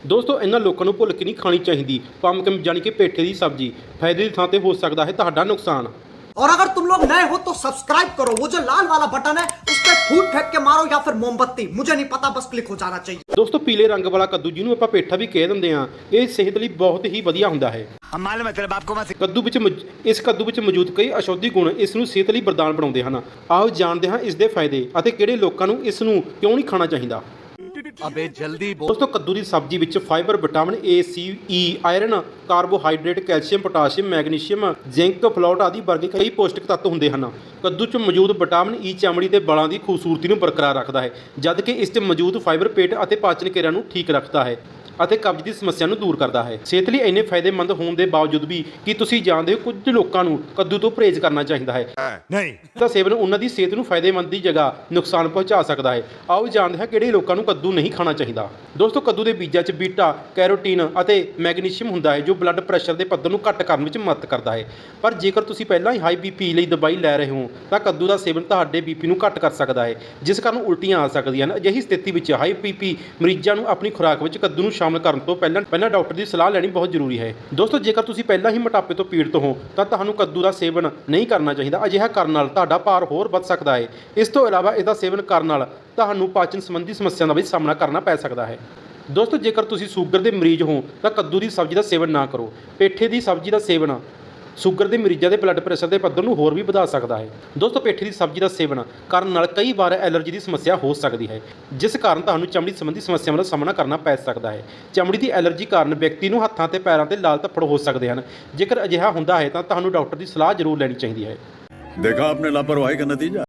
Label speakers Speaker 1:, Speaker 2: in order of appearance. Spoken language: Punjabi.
Speaker 1: ਦੋਸਤੋ ਇਹਨਾਂ ਲੋਕਾਂ ਨੂੰ ਭੁੱਲ ਕੇ ਨਹੀਂ ਖਾਣੀ ਚਾਹੀਦੀ ਪੰਮਕਿਨ ਜਾਨੀ ਕਿ ਪੇਠੇ ਦੀ ਸਬਜ਼ੀ ਫਾਇਦੇ ਦੀ ਥਾਂ ਤੇ ਹੋ ਸਕਦਾ ਹੈ ਤੁਹਾਡਾ ਨੁਕਸਾਨ
Speaker 2: और अगर तुम लोग नए हो तो सब्सक्राइब करो वो जो लाल वाला बटन है उस पर फूट फेंक के मारो या फिर मोमबत्ती मुझे नहीं पता बस क्लिक हो जाना चाहिए
Speaker 1: ਦੋਸਤੋ ਪੀਲੇ ਰੰਗ ਵਾਲਾ ਕੱਦੂ ਜਿਹਨੂੰ ਆਪਾਂ ਪੇਠਾ ਵੀ ਕਹਿ ਦਿੰਦੇ ਆ ਇਹ ਸਿਹਤ ਲਈ ਬਹੁਤ ਹੀ ਵਧੀਆ ਹੁੰਦਾ ਹੈ
Speaker 3: हम मालूम है तेरे बाप को मत
Speaker 1: ਕੱਦੂ ਵਿੱਚ ਮੌਜ- ਇਸ ਕੱਦੂ ਵਿੱਚ ਮੌਜੂਦ ਕਈ ਔਸ਼ਧੀ ਗੁਣ ਇਸ ਨੂੰ ਸਿਹਤ ਲਈ ਵਰਦਾਨ ਬਣਾਉਂਦੇ ਹਨ ਆਓ ਜਾਣਦੇ ਹਾਂ ਇਸ ਦੇ ਫਾਇਦੇ ਅਤੇ ਕਿਹੜੇ ਲੋਕਾਂ ਨੂੰ ਇਸ ਨੂੰ ਕਿਉਂ ਨਹੀਂ ਖਾਣਾ ਚਾਹੀਦਾ
Speaker 3: ਅਬੇ ਜਲਦੀ ਬੋਲ
Speaker 1: ਦੋਸਤੋ, ਕੱਦੂ ਦੀ ਸਬਜ਼ੀ ਵਿੱਚ fibre vitamin A C E iron carbohydrate calcium potassium magnesium zinc folate ਆਦਿ ਵਰਗੇ ਕਈ ਪੋਸ਼ਟਿਕ ਤੱਤ ਹੁੰਦੇ ਹਨ। ਕੱਦੂ 'ਚ ਮੌਜੂਦ ਵਿਟਾਮਿਨ ਈ e ਚਮੜੀ ਤੇ ਬਾਲਾਂ ਦੀ ਖੂਬਸੂਰਤੀ ਨੂੰ ਬਰਕਰਾਰ ਰੱਖਦਾ ਹੈ, ਜਦਕਿ ਇਸ 'ਚ ਮੌਜੂਦ ਫਾਈਬਰ ਪੇਟ ਅਤੇ ਪਾਚਨ ਕਿਰਿਆ ਨੂੰ ਠੀਕ ਰੱਖਦਾ ਹੈ। ਅਤੇ ਕਬਜ਼ ਦੀ ਸਮੱਸਿਆ ਨੂੰ ਦੂਰ ਕਰਦਾ ਹੈ। ਸਿਹਤ ਲਈ ਇੰਨੇ ਫਾਇਦੇਮੰਦ ਹੋਣ ਦੇ ਬਾਵਜੂਦ ਵੀ ਕੀ ਤੁਸੀਂ ਜਾਣਦੇ ਹੋ ਕੁਝ ਲੋਕਾਂ ਨੂੰ ਕੱਦੂ ਤੋਂ ਪਰਹੇਜ਼ ਕਰਨਾ ਚਾਹੀਦਾ ਹੈ?
Speaker 3: नहीं
Speaker 1: ਦਾ ਸੇਵਨ ਉਹਨਾਂ ਦੀ ਸਿਹਤ ਨੂੰ ਫਾਇਦੇਮੰਦ ਦੀ ਜਗ੍ਹਾ ਨੁਕਸਾਨ ਪਹੁੰਚਾ ਸਕਦਾ ਹੈ। ਆਓ ਜਾਣਦੇ ਹਾਂ ਕਿਹੜੇ ਲੋਕਾਂ ਨੂੰ ਕੱਦੂ ਨਹੀਂ ਖਾਣਾ ਚਾਹੀਦਾ। ਦੋਸਤੋ ਕੱਦੂ ਦੇ ਬੀਜਾਂ 'ਚ ਬੀਟਾ ਕੈਰੋਟੀਨ ਅਤੇ ਮੈਗਨੀਸ਼ੀਅਮ ਹੁੰਦਾ ਹੈ ਜੋ ਬਲੱਡ ਪ੍ਰੈਸ਼ਰ ਦੇ ਪੱਧਰ ਨੂੰ ਘੱਟ ਕਰਨ ਵਿੱਚ ਮਦਦ ਕਰਦਾ ਹੈ। ਪਰ ਜੇਕਰ ਤੁਸੀਂ ਪਹਿਲਾਂ ਹੀ ਹਾਈ ਬੀਪੀ ਲਈ ਦਵਾਈ ਲੈ ਰਹੇ ਹੋ ਤਾਂ ਕੱਦੂ ਦਾ ਸੇਵਨ ਤੁਹਾਡੇ ਬੀਪੀ ਨੂੰ ਘੱਟ ਕਰ ਸਕਦਾ ਹੈ ਜਿਸ ਕਾਰਨ ਉਲਟੀਆਂ ਆ ਸਕਦੀਆਂ ਹਨ। ਅਜਿਹੀ ਸਥਿਤੀ ਵਿੱਚ ਹਾਈ ਬੀਪੀ ਮਰੀਜ਼ਾਂ ਨੂੰ ਆਪਣੀ ਖੁਰਾਕ ਵਿੱਚ ਕੱਦੂ ਨੂੰ ਸ਼ਾਮਲ ਕਰਨ ਤੋਂ ਪਹਿਲਾਂ ਪਹਿਲਾਂ ਡਾਕਟਰ ਦੀ ਸਲਾਹ ਲੈਣੀ ਬਹੁਤ ਜ਼ਰੂਰੀ ਹੈ। ਦੋਸਤੋ, ਜੇਕਰ ਤੁਸੀਂ ਪਹਿਲਾਂ ਹੀ ਮੋਟਾਪੇ ਤੋਂ ਪੀੜਤ ਹੋ, ਤਾਂ ਤੁਹਾਨੂੰ ਕੱਦੂ ਦਾ ਸੇਵਨ ਨਹੀਂ ਕਰਨਾ ਚਾਹੀਦਾ। ਅਜਿਹਾ ਕਰਨ ਨਾਲ ਤੁਹਾਡਾ ਭਾਰ ਹੋਰ ਵੱਧ ਸਕਦਾ ਹੈ। ਇਸ ਤੋਂ ਇਲਾਵਾ ਇਹਦਾ ਸੇਵਨ ਕਰਨ ਨਾਲ ਤੁਹਾਨੂੰ ਪਾਚਨ ਸੰਬੰਧੀ ਸਮੱਸਿਆਵਾਂ ਦਾ ਵੀ ਸਾਹਮਣਾ ਕਰਨਾ ਪੈ ਸਕਦਾ ਹੈ। ਦੋਸਤੋ, ਜੇਕਰ ਤੁਸੀਂ ਸ਼ੂਗਰ ਦੇ ਮਰੀਜ਼ ਹੋ, ਤਾਂ ਕੱਦੂ ਦੀ ਸਬਜ਼ੀ ਦਾ ਸੇਵਨ ਨਾ ਕਰੋ। ਪੇਠੇ ਦੀ ਸਬਜ਼ੀ ਦਾ ਸੇਵਨ ਸ਼ੂਗਰ ਦੇ ਮਰੀਜ਼ਾਂ ਦੇ ਬਲੱਡ ਪ੍ਰੈਸ਼ਰ ਦੇ ਪੱਧਰ ਨੂੰ ਹੋਰ ਵੀ ਵਧਾ ਸਕਦਾ ਹੈ ਦੋਸਤੋ ਪੇਠੇ ਦੀ ਸਬਜ਼ੀ ਦਾ ਸੇਵਨ ਕਰਨ ਨਾਲ ਕਈ ਵਾਰ ਐਲਰਜੀ ਦੀ ਸਮੱਸਿਆ ਹੋ ਸਕਦੀ ਹੈ ਜਿਸ ਕਾਰਨ ਤੁਹਾਨੂੰ ਚਮੜੀ ਸੰਬੰਧੀ ਸਮੱਸਿਆਵਾਂ ਦਾ ਸਾਹਮਣਾ ਕਰਨਾ ਪੈ ਸਕਦਾ ਹੈ ਚਮੜੀ ਦੀ ਐਲਰਜੀ ਕਾਰਨ ਵਿਅਕਤੀ ਨੂੰ ਹੱਥਾਂ ਤੇ ਪੈਰਾਂ ਤੇ ਲਾਲ ਧੱਫੜ ਹੋ ਸਕਦੇ ਹਨ ਜੇਕਰ ਅਜਿਹਾ ਹੁੰਦਾ ਹੈ ਤਾਂ ਤੁਹਾਨੂੰ ਡਾਕਟਰ ਦੀ ਸਲਾਹ ਜ਼ਰੂਰ ਲੈਣੀ ਚਾਹੀਦੀ ਹੈ
Speaker 4: देखा आपने लापरवाही का नतीजा